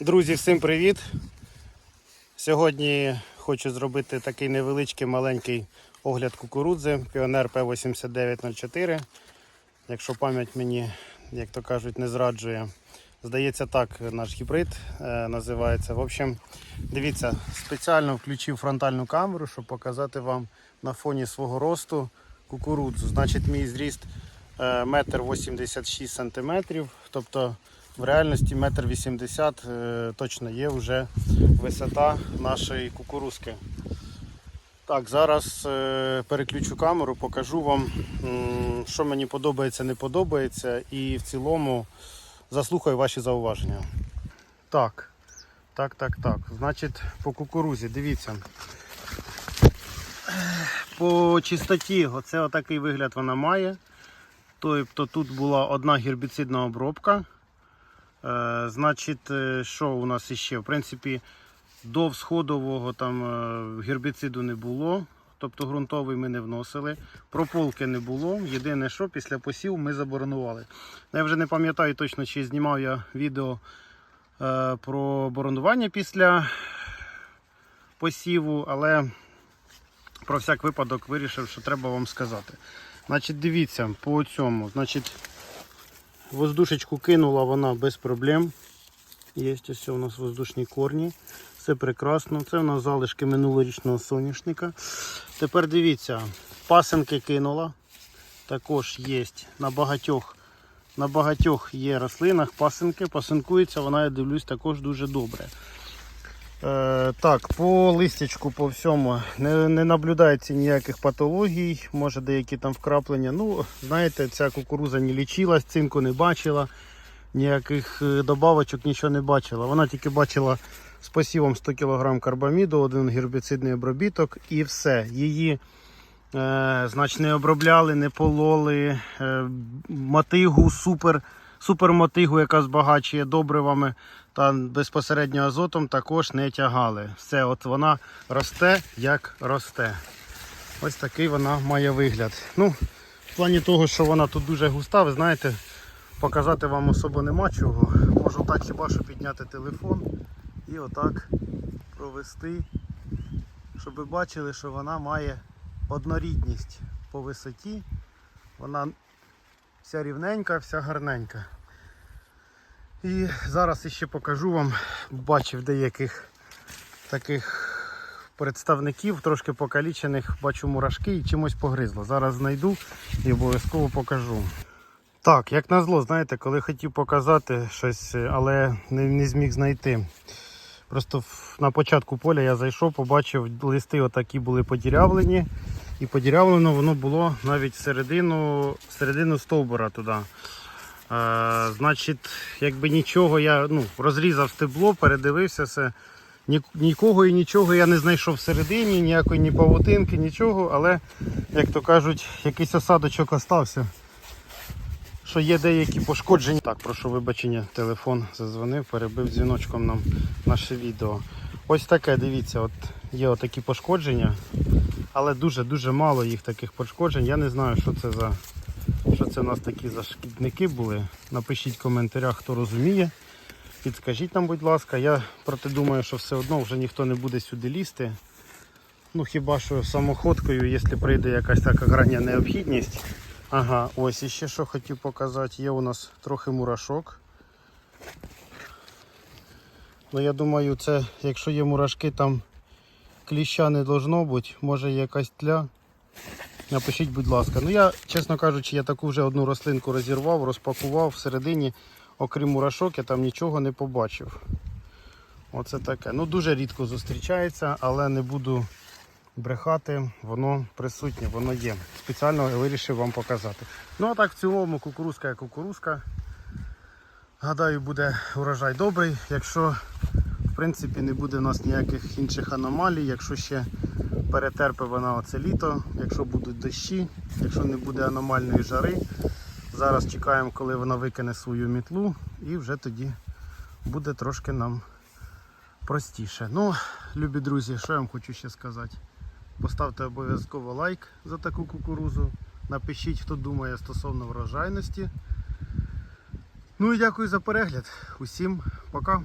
Друзі, всім привіт! Сьогодні хочу зробити такий невеличкий маленький огляд кукурудзи Піонер П8904. Якщо пам'ять мені, як то кажуть, не зраджує. Здається, так наш гібрид е, називається. В общем, дивіться, спеціально включив фронтальну камеру, щоб показати вам на фоні свого росту кукурудзу. Значить, мій зріст е, метр 86 сантиметрів. Тобто в реальності метр 80 е, точно є вже висота нашої кукурузки. Так, зараз е, переключу камеру, покажу вам, що мені подобається, не подобається, і в цілому заслухаю ваші зауваження. Так, так, так, так. Значить, по кукурузі, дивіться. По чистоті, оце отакий вигляд вона має. Тобто тут була одна гербіцидна обробка. Е, значить, е, що у нас іще? В принципі, до всходового там е, гербіциду не було, тобто ґрунтовий ми не вносили. Прополки не було. Єдине, що після посіву ми заборонували. Я вже не пам'ятаю точно, чи знімав я відео про боронування після посіву, але про всяк випадок вирішив, що треба вам сказати. Значить, дивіться по цьому. Значить, Воздушечку кинула вона без проблем. Є ось у нас воздушні корні. Все прекрасно. Це у нас залишки минулорічного соняшника. Тепер дивіться, пасенки кинула. Також є на багатьох, на багатьох є рослинах пасенки. Пасинкується вона, я дивлюсь, також дуже добре. Е, так, по листячку, по всьому не, не наблюдається ніяких патологій, може деякі там вкраплення. Ну, знаєте, ця кукуруза не лічилась, цинку не бачила, ніяких е, добавочок нічого не бачила. Вона тільки бачила з посівом 100 кг карбаміду, один гербіцидний обробіток і все. Її е, значить, не обробляли, не пололи. Е, мотигу, супер, супер мотигу, яка збагачує добривами та безпосередньо азотом також не тягали. Все, от вона росте, як росте. Ось такий вона має вигляд. Ну, В плані того, що вона тут дуже густа, ви знаєте, показати вам особо нема чого. Можу так хіба що підняти телефон і отак провести, щоб ви бачили, що вона має однорідність по висоті. Вона вся рівненька, вся гарненька. І зараз іще покажу вам, бачив деяких таких представників, трошки покалічених, бачу мурашки і чимось погризло. Зараз знайду і обов'язково покажу. Так, як назло, знаєте, коли хотів показати щось, але не, не зміг знайти. Просто на початку поля я зайшов, побачив, листи отакі були подірявлені. І подірявлено воно було навіть всередину, всередину стовбура туди. Е, значить, якби нічого, я ну, розрізав стебло, передивився все. Нікого і нічого я не знайшов всередині, ніякої ні павутинки, нічого, але, як то кажуть, якийсь осадочок остався. Що є деякі пошкодження. Так, прошу вибачення, телефон зазвонив, перебив дзвіночком нам наше відео. Ось таке, дивіться, от є отакі пошкодження, але дуже-дуже мало їх таких пошкоджень. Я не знаю, що це за що це у нас такі за шкідники були. Напишіть в коментарях, хто розуміє. Підскажіть нам, будь ласка. Я проте думаю, що все одно вже ніхто не буде сюди лізти. Ну хіба що самоходкою, якщо прийде якась така крайня необхідність. Ага, ось іще що хотів показати. Є у нас трохи мурашок. Ну я думаю, це якщо є мурашки, там кліща не должно бути, може якась тля. Напишіть, будь ласка. Ну я, чесно кажучи, я таку вже одну рослинку розірвав, розпакував всередині, окрім мурашок, я там нічого не побачив. Оце таке. Ну дуже рідко зустрічається, але не буду брехати, воно присутнє, воно є. Спеціально вирішив вам показати. Ну а так в цілому кукурузка як кукурузка. Гадаю, буде урожай добрий, якщо принципі не буде у нас ніяких інших аномалій, якщо ще перетерпе вона оце літо, якщо будуть дощі, якщо не буде аномальної жари. Зараз чекаємо, коли вона викине свою мітлу і вже тоді буде трошки нам простіше. Ну, любі друзі, що я вам хочу ще сказати. Поставте обов'язково лайк за таку кукурузу. Напишіть, хто думає стосовно врожайності. Ну і дякую за перегляд. Усім пока.